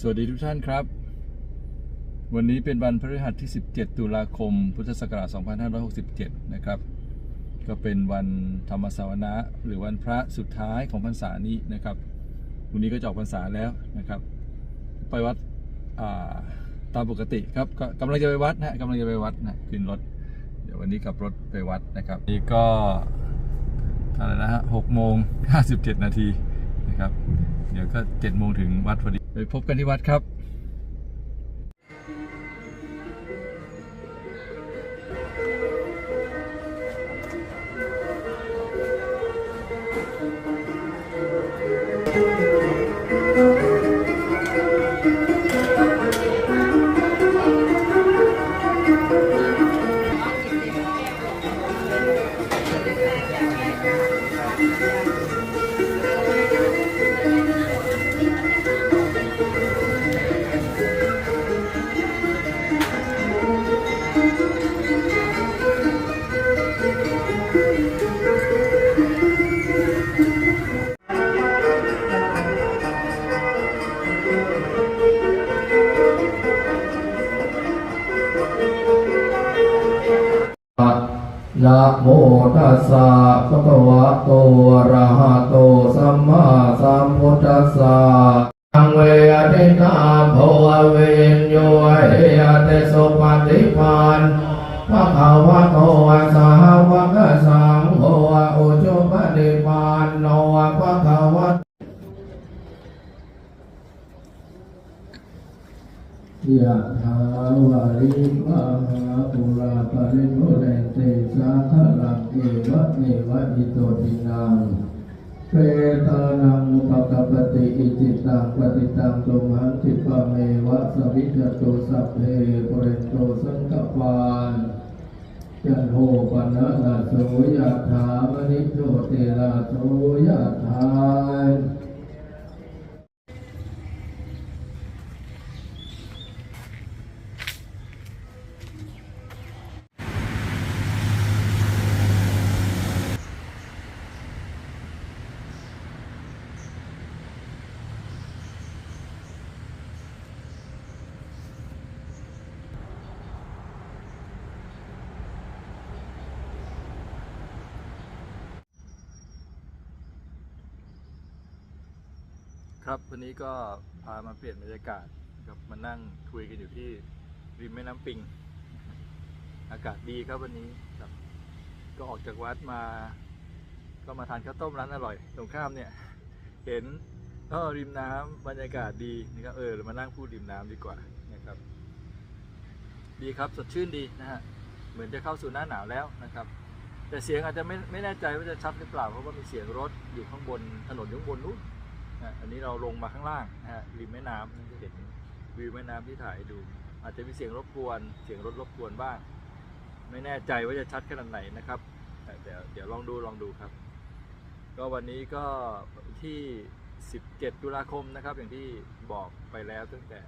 สวัสดีทุกท่านครับ วันนี้เป็นวันพฤหัสที่ 17 ตุลาคม พุทธศักราช 2567 นะครับ ก็เป็นวันธรรมสาวนะหรือวันพระสุดท้ายของพรรษานี้นะครับ วันนี้ก็จะออกพรรษาแล้วนะครับ ไปวัดาตามปกติครับกำลังจะไปวัดนะฮะกำลังจะไปวัดนะขึ้นรถ เดี๋ยววันนี้ขับรถไปวัดนะครับ นี่ก็อะไรนะฮะหกโมงห้าสิบเจ็ดนาที นะครับ เดี๋ยวก็เจ็ดโมงถึงวัดพอดีไปพบกันที่วัดครับ นะโมตัสสะภะคะวะโตอะระหะโตสัมมาสัมพุทธัสสะอังเวอติตาภวเวนโยเอติสุปฏิปันภะคะวะโตอะสาวกสังโฆอุชุปฏิปันโนภะคะวะ ยะถาวาริวะหาปุราปะริโนเรนเตสาทะลังเอวะเมวะอิโตตินังเปตานังอุปกปปติอิจิตังปฏิตังตุมหังคิปะเมวะสวิจตุสัพเพปุเรโตสังกปานยันโหปนะนาโสยะถามณิโชติลาโสยะถา ครับวันนี้ก็พามาเปลี่ยนบรรยากาศนะครับมานั่งคุยกันอยู่ที่ริมแม่น้ำปิง อากาศดีครับวันนี้ครับ ก็ออกจากวัดมา ก็มาทานข้าวต้มร้านอร่อย ตรงข้ามเนี่ย เห็นก็ริมน้ำบรรยากาศดีนะครับเออเรามานั่งพูดริมน้ำดีกว่านะครับ ดีครับสดชื่นดีนะฮะเหมือนจะเข้าสู่หน้าหนาวแล้วนะครับ แต่เสียงอาจจะไม่ไม่แน่ใจว่าจะชัดหรือเปล่าเพราะว่ามีเสียงรถอยู่ข้างบนถนนอยู่ข้างบนนู้น นะอันนี้เราลงมาข้างล่างนะฮะริมแม่น้ำนั่นจะเห็นวิวแม่น้ำที่ถ่ายดู อาจจะมีเสียงรบกวน เสียงรถรบกวนบ้าง ไม่แน่ใจว่าจะชัดขนาดไหนนะครับเดี๋ยวเดี๋ยวลองดูลองดูครับ ก็วันนี้ก็ที่ 17 ตุลาคมนะครับ อย่างที่บอกไปแล้วตั้งแต่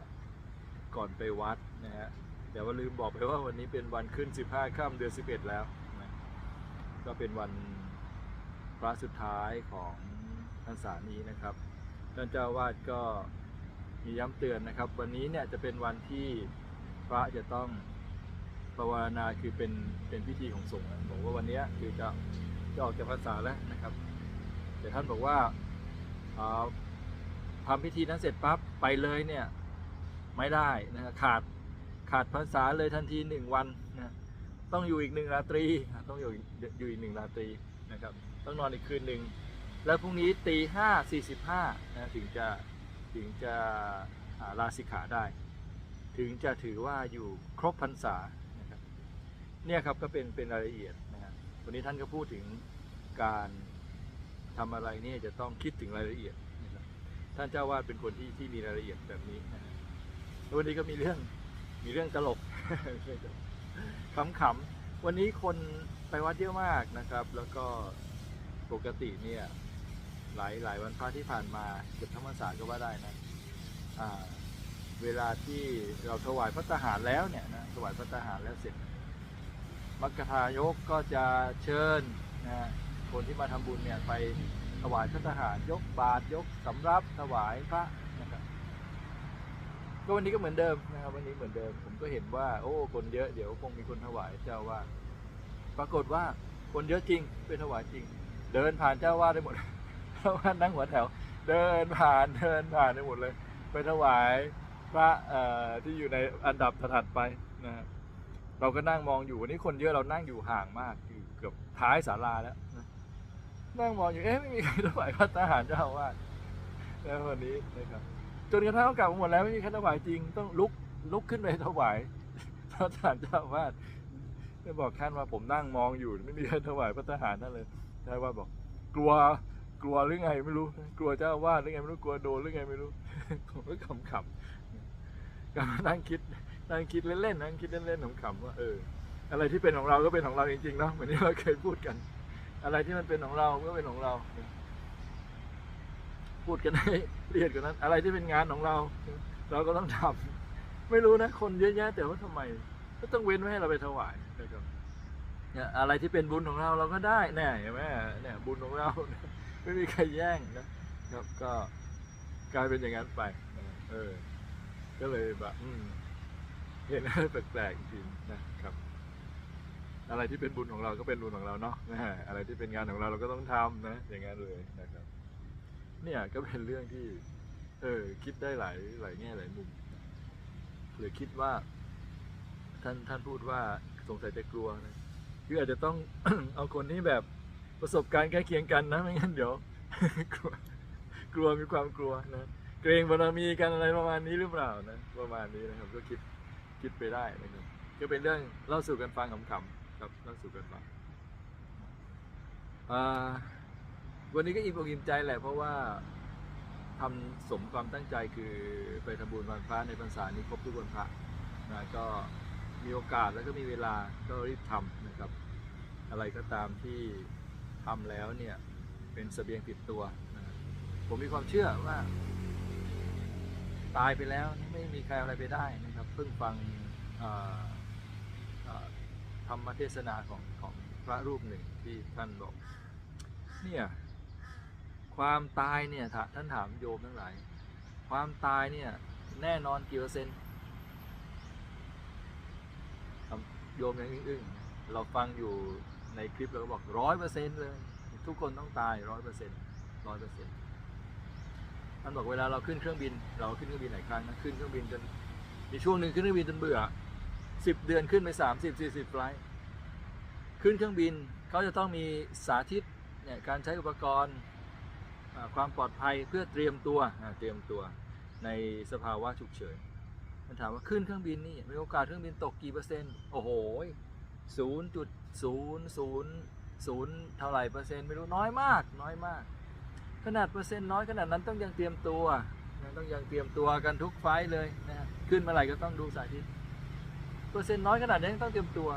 ก่อนไปวัดนะฮะเดี๋ยวว่าลืมบอกไปว่าวันนี้เป็นวันขึ้น 15ค่ำเดือน 11 แล้วนะก็เป็นวันพระสุดท้ายของพรรษานี้นะครับ ท่านเจ้าวาดก็มีย้ำเตือนนะครับ วันนี้เนี่ยจะเป็นวันที่พระจะต้องภาวนาคือเป็นเป็นพิธีของสงฆ์บอกว่าวันเนี้ยคือจะจะออกจากพรรษาแล้วนะครับ แต่ท่านบอกว่าอ่าทำพิธีนั้นเสร็จปั๊บไปเลยเนี่ยไม่ได้นะฮะขาดขาดพรรษาเลยทันทีหนึ่งวันนะต้องอยู่อีกหนึ่งราตรี ต้องอยู่อยู่อีกหนึ่งราตรีนะครับ ต้องนอนอีกคืนหนึ่ง แล้วพรุ่งนี้ตีห้าสี่สิบห้านะถึงจะถึงจะาลาสิกขาได้ ถึงจะถือว่าอยู่ครบพรรษานะครับเนี่ยครับก็เป็นเป็นรายละเอียดนะฮะวันนี้ท่านก็พูดถึงการทำอะไรเนี่ยจะต้องคิดถึงรายละเอียดนะครับท่านเจ้าวาดเป็นคนที่ที่มีรายละเอียดแบบนี้นะฮะแล้ววันนี้ก็มีเรื่องมีเรื่องตลกขำๆวันนี้คนไปวัดเยอะมากนะครับ แล้วก็ปกติเนี่ย หลายหลายวันพระที่ผ่านมาเกือบทั้งพรรษาก็ว่าได้นะอ่าเวลาที่เราถวายพระทหารแล้วเนี่ยนะถวายพระทหารแล้วเสร็จมัคคทายกก็จะเชิญนะคนที่มาทำบุญเนี่ยไปถวายพระทหารยกบาตรยกสำรับถวายพระนะครับก็วันนี้ก็เหมือนเดิมนะครับ วันนี้เหมือนเดิม ผมก็เห็นว่า โอ้คนเยอะเดี๋ยวคงมีคนถวายเจ้าว่า ปรากฏว่าคนเยอะจริงเป็นถวายจริง เดินผ่านเจ้าว่าได้หมด เจ้าวาดนั่งหัวแถว เดินผ่านเดินผ่านได้หมดเลย ไปถวายพระที่อยู่ในอันดับถัดไปนะครับเราก็นั่งมองอยู่วันนี้คนเยอะเรานั่งอยู่ห่างมากอยู่เกือบท้ายศาลาแล้วนะนั่งมองอยู่เอ๊ะไม่มีใครถวายพระทหารเจ้าวาสแล้ววันนี้นะครับจนกระทั่งเขากลับมาหมดแล้วไม่มีใครถวายจริงต้องลุกลุกขึ้นไปถวายพระทหารเจ้าวาสได้บอกท่านว่าผมนั่งมองอยู่ ไม่มีใครถวายพระทหารนั่นเลยท่านว่าบอกกลัว กลัวหรือไงไม่รู้ กลัวเจ้าวาสหรือไงไม่รู้กลัวโดนหรือไงไม่รู้ผมก็ขำๆก็มานั่งคิดนั่งคิดเล่นๆนั่งคิดเล่นๆขำๆว่าเออ อะไรที่เป็นของเราก็เป็นของเราจริงๆเนาะเหมือนที่เราเคยพูดกัน อะไรที่มันเป็นของเราก็เป็นของเรา พูดกันให้ละเอียดกว่านั้น อะไรที่เป็นงานของเรา เราก็ต้องทำไม่รู้นะ คนเยอะแยะแต่ว่าทำไมก็ต้องเว้นไว้ให้เราไปถวายนะครับเนี่ยอะไรที่เป็นบุญของเราเราก็ได้แน่เห็นไหมเนี่ยบุญของเรา ไม่มีใครแย่งนะครับก็กลายเป็นอย่างนั้นไปเออ ก็เลยแบบเห็นอะไรแปลกๆจริงนะครับ อะไรที่เป็นบุญของเราก็เป็นบุญของเราเนาะนะอะไรที่เป็นงานของเราเราก็ต้องทำนะ อย่างนั้นเลยนะครับ เนี่ยก็เป็นเรื่องที่ เออ คิดได้หลายหลายแง่หลายมุมหรือคิดว่า ท่านท่านพูดว่าสงสัยจะกลัวนะคืออาจจะต้องเอาคนที่แบบ ประสบการณ์ใกล้เคียงกันนะไม่งั้นเดี๋ยวกลัวกลัวมีความกลัวนะเกรงบารมีกันอะไรประมาณนี้หรือเปล่านะประมาณนี้นะครับก็คิดคิดไปได้นะครับก็เป็นเรื่องเล่าสู่กันฟังขำๆครับเล่าสู่กันฟังวันนี้ก็อิ่มอกอิ่มใจแหละเพราะว่าทำสมความตั้งใจคือไปทำบุญวันพระในพรรษานี้ครบทุกวันพระนะก็มีโอกาสแล้วก็มีเวลาก็รีบทำนะครับ อะไรก็ตามที่ ทำแล้วเนี่ยเป็นเสบียงติดตัวนะผมมีความเชื่อว่า ตายไปแล้วไม่มีใครอะไรไปได้นะครับ เพิ่งฟังธรรมเทศนาของของพระรูปหนึ่งที่ท่านบอกเนี่ยความตายเนี่ยท่านถามโยมทั้งหลาย ความตายเนี่ยแน่นอนกี่เปอร์เซ็นต์โยมยังอึ้งๆเราฟังอยู่ ในคลิปเราก็บอกร้อยเปอร์เซ็นต์เลย ทุกคนต้องตายร้อยเปอร์เซ็นต์ร้อยเปอร์เซ็นต์ท่านบอกเวลาเราขึ้นเครื่องบิน เราขึ้นเครื่องบินหลายครั้งนะขึ้นเครื่องบินจนมีช่วงหนึ่งขึ้นเครื่องบินจนเบื่อสิบเดือนขึ้นไปสามสิบสี่สิบไฟล์ขึ้นเครื่องบินเขาจะต้องมีสาธิตเนี่ยการใช้อุปกรณ์ความปลอดภัยเพื่อเตรียมตัวเตรียมตัวในสภาวะฉุกเฉินมันถามว่าขึ้นเครื่องบินนี่มีโอกาสเครื่องบินตกกี่เปอร์เซ็นต์ โอ้โห ศูนย์จุดศูนย์ศูนย์ศูนย์เท่าไหร่เปอร์เซ็นต์ไม่รู้น้อยมากน้อยมาก ขนาดเปอร์เซ็นต์น้อยขนาดนั้นต้องยังเตรียมตัวต้องยังเตรียมตัวกันทุกไฟเลยนะขึ้นเมื่อไหร่ก็ต้องดูสาธิตเปอร์เซ็นต์น้อยขนาดนี้ต้องเตรียมตัว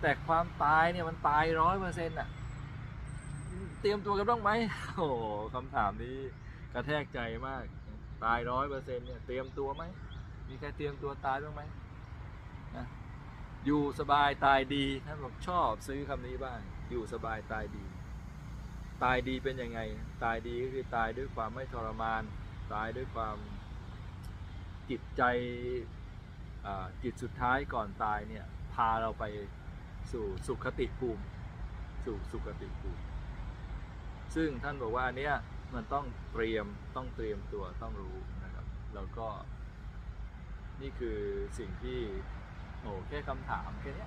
แต่ความตายเนี่ยมันตายร้อยเปอร์เซ็นต์อะเตรียมตัวกันบ้างไหมโอ้คำถามนี้กระแทกใจมาก ตายร้อยเปอร์เซ็นต์เนี่ยเตรียมตัวไหมมีใครเตรียมตัวตายบ้างไหม อยู่สบายตายดีท่านบอกชอบซื้อคำนี้บ้าง อยู่สบายตายดี ตายดีเป็นยังไง ตายดีก็คือตายด้วยความไม่ทรมาน ตายด้วยความจิตใจจิตสุดท้ายก่อนตายเนี่ยพาเราไปสู่สุขติภูมิ สู่สุขติภูมิ ซึ่งท่านบอกว่าอันเนี้ยมันต้องเตรียมต้องเตรียมตัวต้องรู้นะครับ แล้วก็นี่คือสิ่งที่ โอ้แค่คำถามแค่นี้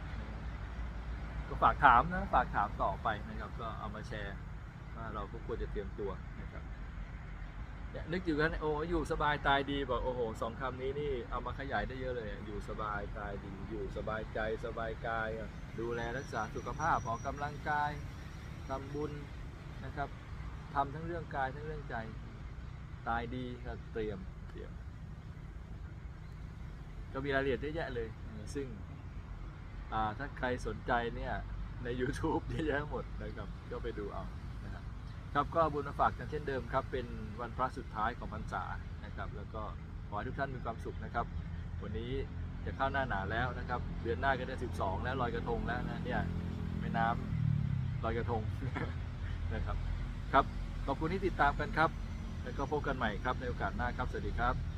ก็ฝากถามนะฝากถามต่อไปนะครับ ก็เอามาแชร์ว่าเราก็ควรจะเตรียมตัวนะครับนึกอยู่กันโอ้อยู่สบายตายดีบอกโอ้โหสองคำนี้นี่เอามาขยายได้เยอะเลยอยู่สบายตายดีอยู่สบายใจสบายกาย ดูแลรักษาสุขภาพออกกำลังกายทำบุญนะครับทำทั้งเรื่องกายทั้งเรื่องใจ ตายดีก็เตรียมเตรียม ก็มีรายละเอียดเยอะแยะเลย ซึ่งถ้าใครสนใจเนี่ยใน YouTube เยอะแยะหมดนะครับ ก็ไปดูเอานะครับครับก็บุญมาฝากกันเช่นเดิมครับ เป็นวันพระสุดท้ายของพรรษานะครับ แล้วก็ขอให้ทุกท่านมีความสุขนะครับ วันนี้จะเข้าหน้าหนาวแล้วนะครับ เดือนหน้าก็ได้12 แล้วลอยกระทงแล้วนะเนี่ยแม่น้ำลอยกระทงนะครับครับขอบคุณที่ติดตามกันครับ แล้วก็พบกันใหม่ครับในโอกาสหน้าครับสวัสดีครับ